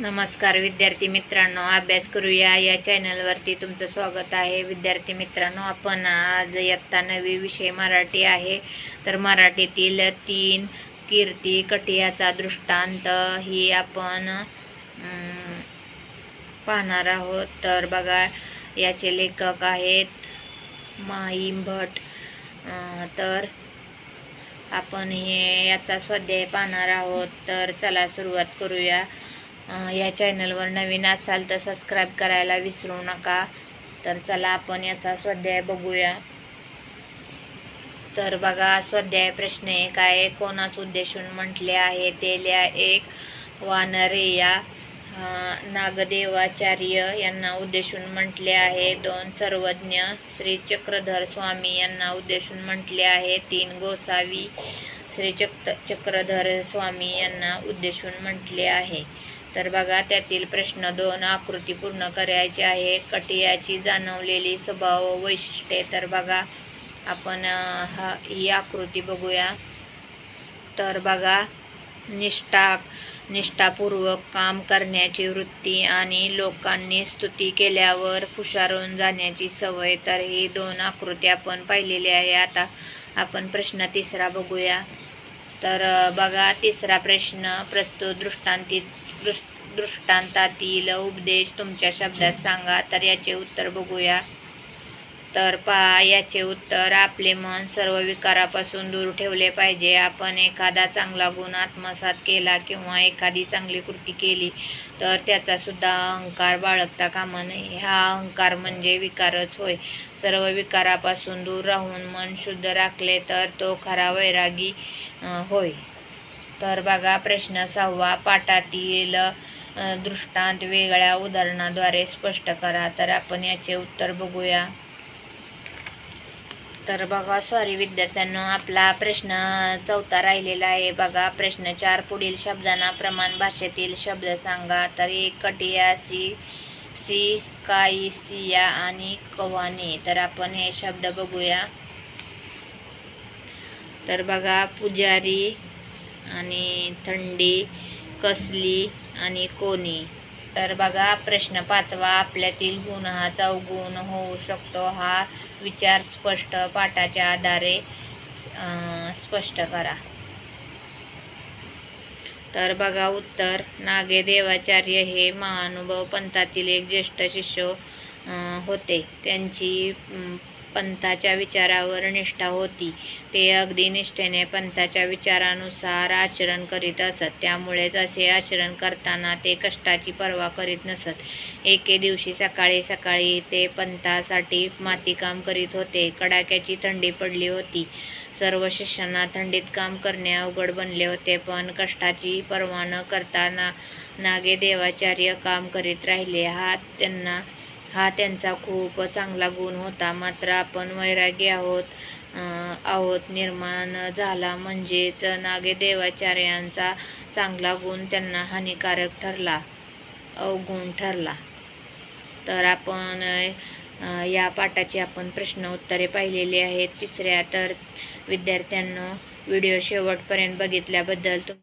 नमस्कार विद्यार्थी मित्रांनो अभ्यास करूया. या चॅनलवरती तुमचं स्वागत आहे. विद्यार्थी मित्रांनो आपण आज इयत्ता नवी विषय मराठी आहे. तर मराठीतील तीन कीर्ती कटियाचा दृष्टांत ही आपण पाहणार आहोत. तर बघा याचे लेखक आहेत माहीम भट तर आपण हे याचा स्वाध्याय पाहणार आहोत. तर चला सुरुवात करूया. या चॅनलवर नवीन असाल तर सबस्क्राईब करायला विसरू नका. तर चला आपण याचा स्वाध्याय बघूया. तर बघा स्वाध्याय प्रश्न एक आहे. कोणाच उद्देशून म्हटले आहे ते लिहा एक. वानरेया नागदेवाचार्य यांना उद्देशून म्हटले आहे. दोन सर्वज्ञ श्री चक्रधर स्वामी यांना उद्देशून म्हटले आहे. तीन गोसावी श्री चक चक्रधर स्वामी यांना उद्देशून म्हटले आहे. तर बघा त्यातील प्रश्न दोन आकृती पूर्ण करायची आहे. कटियाची जाणवलेली स्वभाव वैशिष्ट्ये. तर बघा आपण हा ही आकृती बघूया. तर बघा निष्ठा निष्ठापूर्वक काम करण्याची वृत्ती आणि लोकांनी स्तुती केल्यावर फुशारून जाण्याची सवय. तर ही दोन आकृती आपण पाहिलेली आहे. आता आपण प्रश्न तिसरा बघूया. तर बघा तिसरा प्रश्न प्रस्तुत दृष्टांती दृष् दृष्टांतातील उपदेश तुमच्या शब्दात सांगा. तर याचे उत्तर बघूया. तर पहा याचे उत्तर आपले मन सर्व विकारापासून दूर ठेवले पाहिजे. आपण एखादा चांगला गुण आत्मसात केला किंवा एखादी चांगली कृती केली तर त्याचासुद्धा अहंकार बाळगता कामा नये. हा अहंकार म्हणजे विकारच होय. सर्व विकारापासून दूर राहून मन शुद्ध राखले तर तो खरा वैरागी होय. तर बघा प्रश्न सहावा पाठातील दृष्टांत वेगळ्या उदाहरणाद्वारे स्पष्ट करा. तर आपण याचे उत्तर बघूया. तर बघा सॉरी विद्यार्थ्यांनो आपला प्रश्न चौथा राहिलेला आहे. बघा प्रश्न चार पुढील शब्दांना प्रमाण भाषेतील शब्द सांगा. तर एक कटिया सी सी काईसिया आणि कवानी. तर आपण हे शब्द बघूया. तर बघा पुजारी आणि थंडी कसली आणि कोणी. तर बघा प्रश्न पाचवा आपल्यातील गुण हा चौगुण होऊ शकतो हा विचार स्पष्ट पाठाच्या आधारे अं, स्पष्ट करा. तर बघा उत्तर नागे देवाचार्य हे महानुभव पंथातील एक ज्येष्ठ शिष्य अं, होते. त्यांची पंथाच्या विचारावर निष्ठा होती. ते अगदी निष्ठेने पंथाच्या विचारानुसार आचरण करीत असत. त्यामुळेच असे आचरण करताना ते कष्टाची पर्वा करीत नसत. एके दिवशी सकाळी सकाळी ते पंथासाठी मातीकाम करीत होते. कडाक्याची थंडी पडली होती. सर्व शिष्यांना थंडीत काम करणे अवघड बनले होते पण कष्टाची पर्वा न करताना नागे देवाचार्य काम करीत राहिले. हा त्यांना हा त्यांचा खूप चांगला गुण होता. मात्र आपण वैरागी आहोत आहोत निर्माण झाला म्हणजेच नागे देवाचार्यांचा चांगला गुण त्यांना हानिकारक ठरला अवगुण ठरला. तर आपण या पाठाची आपण प्रश्न उत्तरे पाहिलेली आहेत. तिसऱ्या तर विद्यार्थ्यांना व्हिडिओ शेवटपर्यंत बघितल्याबद्दल तुम